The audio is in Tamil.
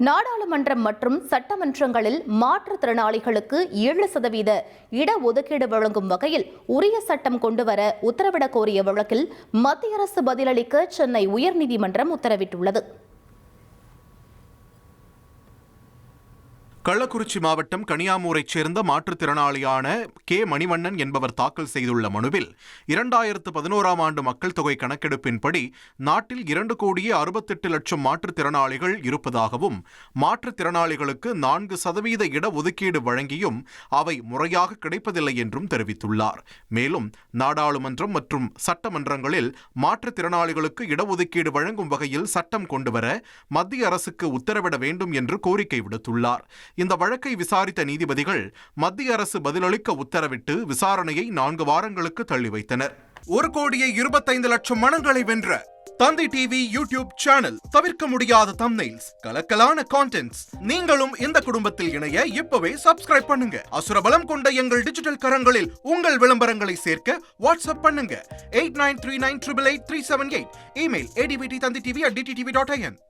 நாடாளுமன்றம் மற்றும் சட்டமன்றங்களில் மாற்றுத்திறனாளிகளுக்கு ஏழு சதவீத இடஒதுக்கீடு வழங்கும் வகையில் உரிய சட்டம் கொண்டுவர உத்தரவிடக் கோரிய வழக்கில் மத்திய அரசு பதிலளிக்க சென்னை உயர்நீதிமன்றம் உத்தரவிட்டுள்ளது. கள்ளக்குறிச்சி மாவட்டம் கனியாமூரைச் சேர்ந்த மாற்றுத்திறனாளியான கே. மணிவண்ணன் என்பவர் தாக்கல் செய்துள்ள மனுவில் இரண்டாயிரத்து பதினோராம் ஆண்டு மக்கள் தொகை கணக்கெடுப்பின்படி நாட்டில் இரண்டு கோடியே அறுபத்தெட்டு லட்சம் மாற்றுத்திறனாளிகள் இருப்பதாகவும் மாற்றுத்திறனாளிகளுக்கு நான்கு சதவீத இடஒதுக்கீடு வழங்கியும் அவை முறையாக கிடைப்பதில்லை என்றும் தெரிவித்துள்ளார். மேலும் நாடாளுமன்றம் மற்றும் சட்டமன்றங்களில் மாற்றுத்திறனாளிகளுக்கு இடஒதுக்கீடு வழங்கும் வகையில் சட்டம் கொண்டுவர மத்திய அரசுக்கு உத்தரவிட வேண்டும் என்று கோரிக்கை விடுத்துள்ளார். இந்த வழக்கை விசாரித்த நீதிபதிகள் மத்திய அரசு பதிலளிக்க உத்தரவிட்டு விசாரணையை நான்கு வாரங்களுக்கு தள்ளி வைத்தனர். ஒரு கோடியே இருபத்தைந்து லட்சம் மனங்களை வென்ற தந்தி டிவி யூடியூப் சேனல் தவிர்க்க முடியாத தம்னைல்ஸ் கலக்கலான கான்டென்ட்ஸ் நீங்களும் இந்த குடும்பத்தில் இணைய இப்பவே சப்ஸ்கிரைப் பண்ணுங்க. அசுரபலம் கொண்ட எங்கள் டிஜிட்டல் கரங்களில் உங்கள் விளம்பரங்களை சேர்க்க வாட்ஸ்அப் பண்ணுங்க. Eight nine three nine triple eight three seven eight email ஏடிபிடி Thanthi TV at DTV dot IN